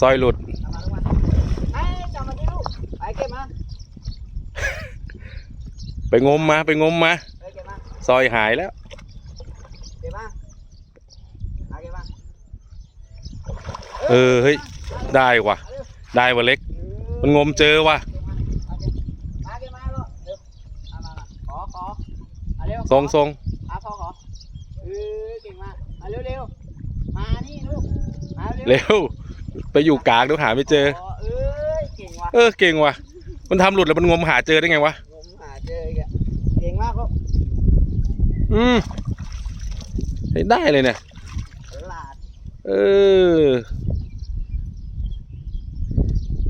ซอยหลุดไปเก็บมาไปงมมาไปงมมาไปเก็บมา ซอยหายแล้วเออเฮ้ยได้ว่ะ ได้ว่ะเล็ก มันงมเจอว่ะทรงทรงอาพอขอเออเก่งมากมาเร็วเร็วมานี่ลูกมาเร็ว ไปอยู่กลางเดี๋ยวหาไม่เจอ เอ้ยเก่งว่ะเออเก่งว่ะ มันทำหลุดแล้วมันงมหาเจอได้ไงวะ งมหาเจออีกอะเก่งมากลูกอืมใช้ได้เลยเนี่ยฉลาดเออ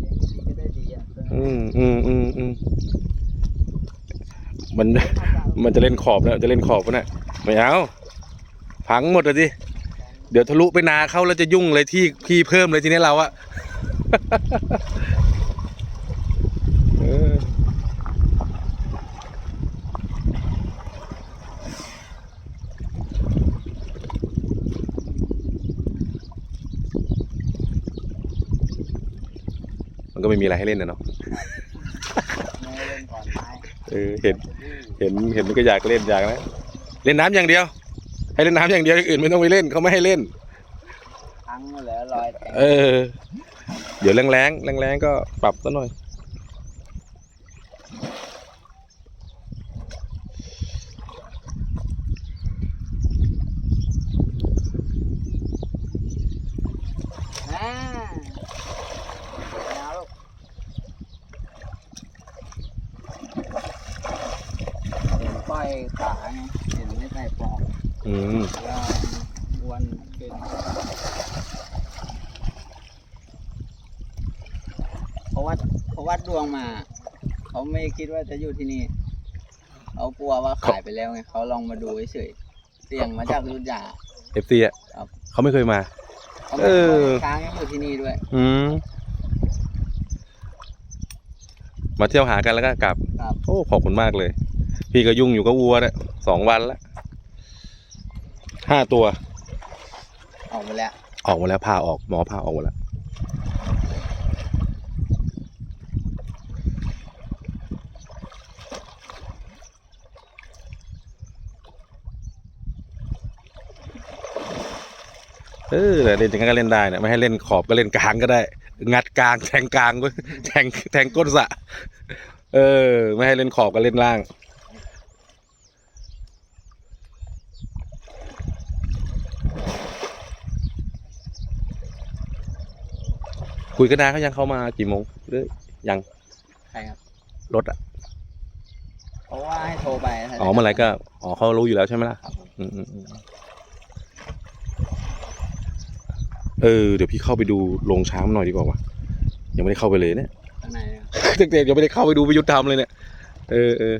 เก่งดีก็ได้ดีอะอืมอืมอืมอืมมัน มันจะเล่นขอบแล้วจะเล่นขอบปะเนี่ยไม่เอา พังหมดเลยสิ เดี๋ยวทะลุไปนาเข้าแล้วจะยุ่งเลยที่ที่เพิ่มเลยทีนี้เราอะมันก็ไม่มีอะไรให้เล่นนะเนาะเออเห็น เห็นเห็นมันก็อยากเล่นอยากนะ เล่นน้ำอย่างเดียว ให้เล่นน้ำอย่างเดียวอย่างอื่นไม่ต้องไปเล่นเขาไม่ให้เล่นพังหมดแล้วรอยแตก เออ เดี๋ยวแรงแรงแรงแรงๆก็ปรับซะหน่อย อ่าเอาลูกเห็นป้อยขาไงเห็นไม่ใส่ปลอก อืม แล้วอ้วนขึ้นเพราะว่าเขาวั ดดวงมา เขาไม่คิดว่าจะอยู่ที่นี่ เขากลัวว่าขายไปแล้วไงเขาลองมาดูเฉยๆเสี่ยงมาจากรุ่นยา เอฟซีอะครับ เขาไม่เคยมา เขาเออช้างยังอยู่ที่นี่ด้วยอืมมาเที่ยวหากันแล้วก็กลับ ครับโอ้ขอบคุณมากเลย พี่ก็ยุ่งอยู่กับวัวเนี่ยสองวันละห้าตัว ออกมาแล้วออกมาแล้วพาออกหมอพาออกมาแล้ว เออเล่นอย่างนั้นก็เล่นได้นะไม่ให้เล่นขอบก็เล่นกลางก็ได้ งัดกลางแทงกลางก็แทงแทงก้นสระเออ ไม่ให้เล่นขอบก็เล่นล่างคุยกันนานเขายังเข้ามากี่โมงหรือยังใครครับรถอะเพราะว่าให้โทรไปอ๋อเมื่อไหรก็อ๋อเขารู้อยู่แล้วใช่ไหมล่ะครับผมอืมอืมอืม เออเดี๋ยวพี่เข้าไปดูโรงช้างหน่อยดีกว่าวะยังไม่ได้เข้าไปเลยเนี่ยข้างในเนี่ยเด็กๆยังไม่ได้เข้าไปดูประยุทธ์ทำเลยเนี่ยเออเออ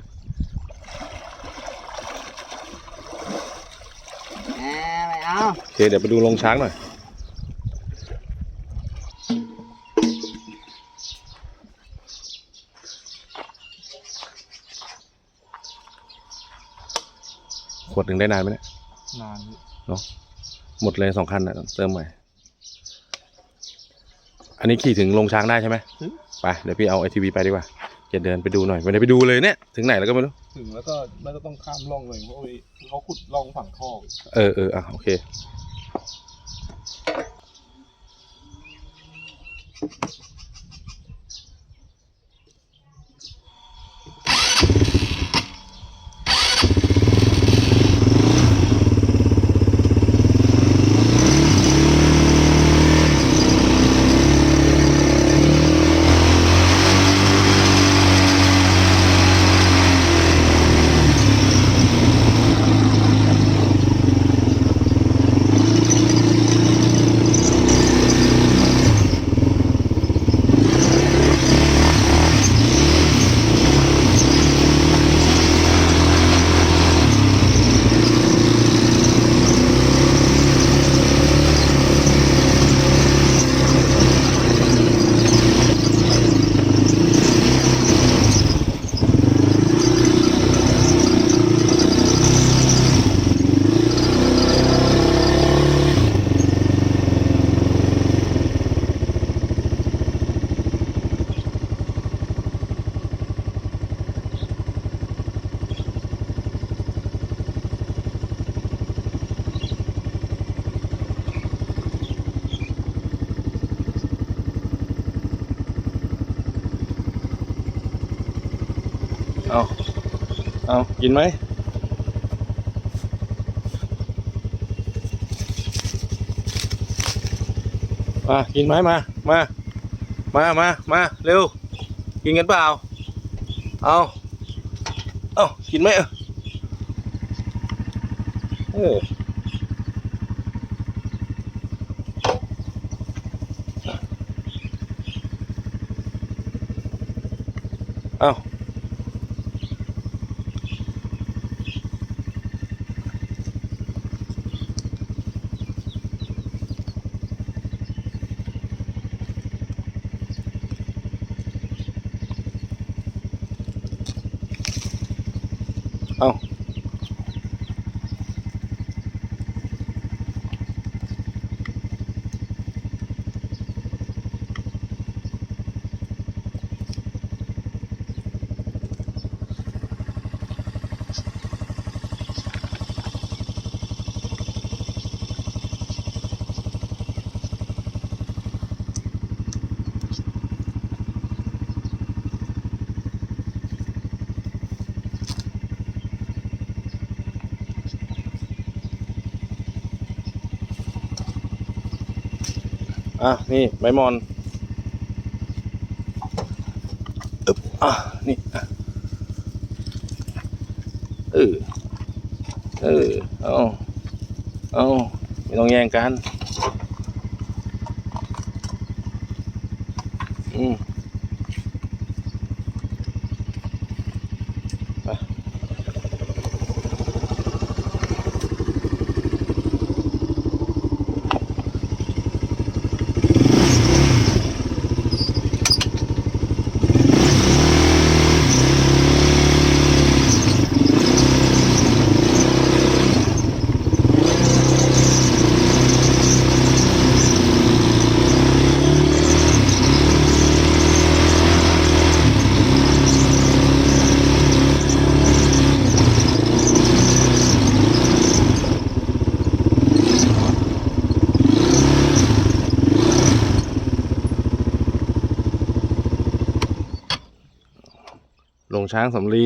แหมไม่เอาโอเคเดี๋ยวไปดูโรงช้างหน่อยขวดหนึ่งได้นานไหมเนี่ยนานหมดเลยสองคันนะเติมใหม่ อันนี้ขี่ถึงโรงช้างได้ใช่ไหมไปเดี๋ยวพี่เอาไอทีวีไปดีกว่าจะเดินไปดูหน่อยไม่ได้ไปดูเลยเนี่ยถึงไหนแล้วก็ไม่รู้ถึงแล้วก็น่าจะต้องข้ามร่องเลยเพราะว่าเขาขุดร่องฝั่งท่อเออเอออะโอเค เอากินไหมมากินไหมมา มา มา มา มา เร็ว กินกันเปล่า เอาเอากินไหมเออเออเอา อะนี่ใบมอนอึบอะนี่อะเออเออเอาเอาไม่ต้องแย่งกัน อืม งช้างสำลี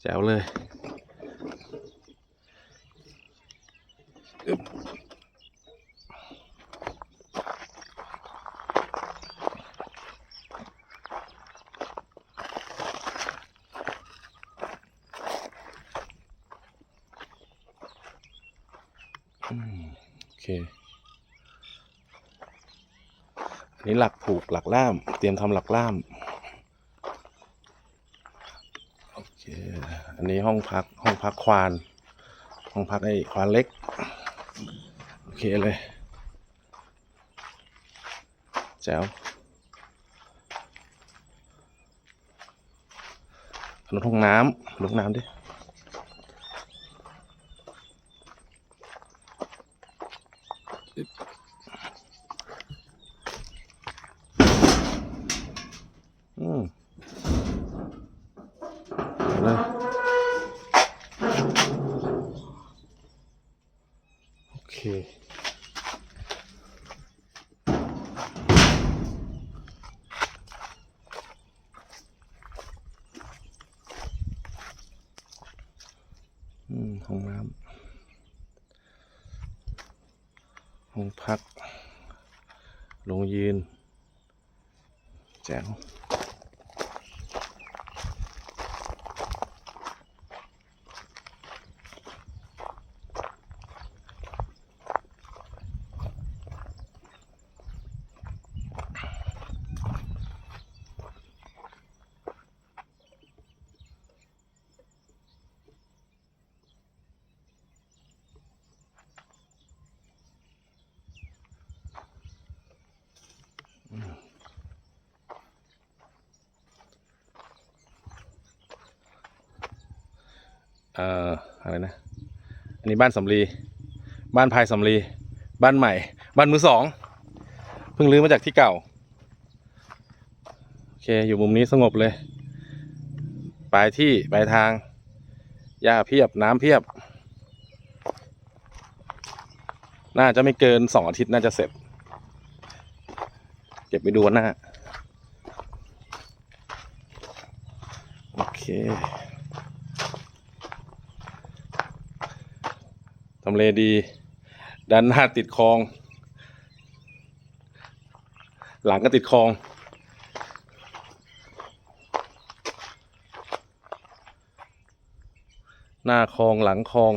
แจ๋วเลยโอเค อันนี้หลักผูกหลักล่าม เตรียมทำหลักล่าม โอเค อั นี้ห้องพักห้องพักควาน ห้องพักไอ้ควานเล็ก โอเคเลย แจ๋วรถห้องน้ำรถห้องน้ำดิอืมเอา เคห้องน้ำห้องพัก ลงยืน แจ๋ว เอ่ออะไรนะ อันนี้บ้านสำลี บ้านพายสำลี บ้านใหม่ บ้านมือสอง เพิ่งรื้อมาจากที่เก่า โอเค อยู่มุมนี้สงบเลย ปลายที่ ปลายทาง หญ้าเพียบ น้ำเพียบ น่าจะไม่เกินสองอาทิตย์น่าจะเสร็จ เดี๋ยวไปดูนหน้า โอเคทำเลดีด้านหน้าติดคลอง หลังก็ติดคลอง หน้าคลองหลังคลอง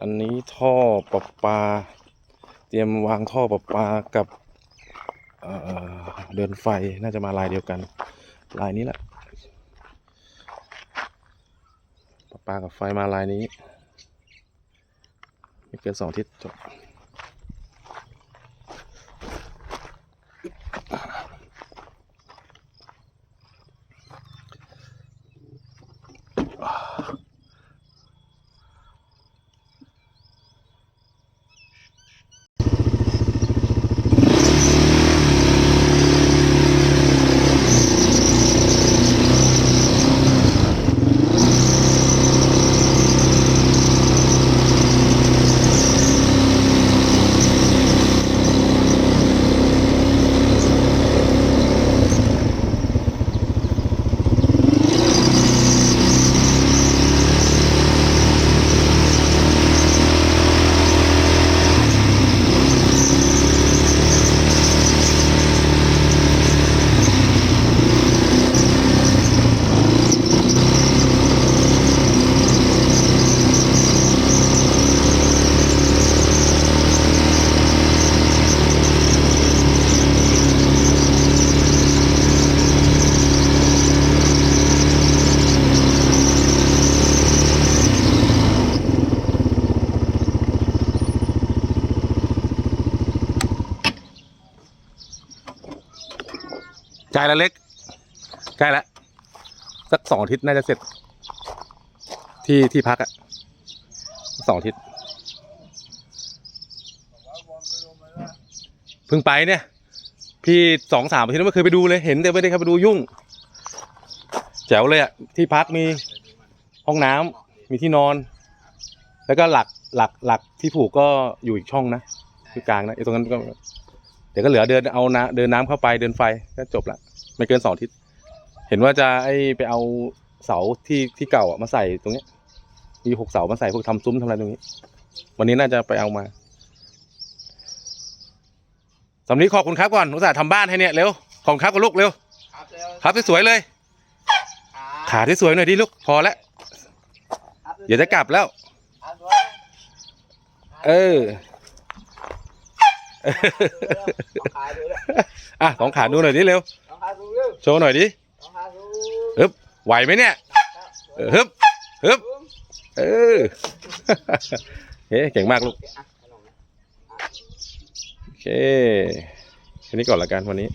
อันนี้ท่อประปา เตรียมวางท่อประปากับเเดินไฟน่าจะมาลายเดียวกัน ลายนี้แหละประปากับไฟมาลายนี้ไม่เกินสองทิศจบ ใกล้แล้วเล็กใกล้แล้วสักสองอาทิตย์น่าจะเสร็จ ที่ที่พักอะสองอาทิตย์เพิ่งไปเนี่ย พี่สองสามอาทิตย์ไม่เคยไปดูเลยเห็นแต่ไม่ได้เข้าไปดูยุ่ง แจ๋วเลยอะที่พักมีห้องน้ำมีที่นอน แล้วก็หลักหลักหลักที่ผูกก็อยู่อีกช่องนะ คือกลางนะไอ้ตรงนั้นก็ ดี๋ยวก็เหลือเดินเอาน้ำเดินน้ำเข้าไปเดินไฟก็จบละไม่เกินสองอาทิศเห็นว่าจะไอไปเอาเสาที่ที่เก่าอะมาใส่ตรงเนี้ย มีหกเสามาใส่พวกทำซุ้มทำอะไรตรงนี้ วันนี้น่าจะไปเอามาสำลีขอบคุณครับก่อนอุตส่าห์ทำบ้านให้เนี่ยเร็วขอบคุณครับกับลูกเร็วครับเร็วครับสวยๆเลย ขาที่สวยหน่อยดิลูกพอแล้วครับเดี๋ยวจะกลับแล้วครับด้วยเออล อะสองขาดูหน่อยดิเร็วโชว์หน่อยดิฮึบไหวไหมเนี่ยเฮึบฮึบเออเฮ้เก่งมากลูกโอเคแค่นี้ก่อนละกันวันนี้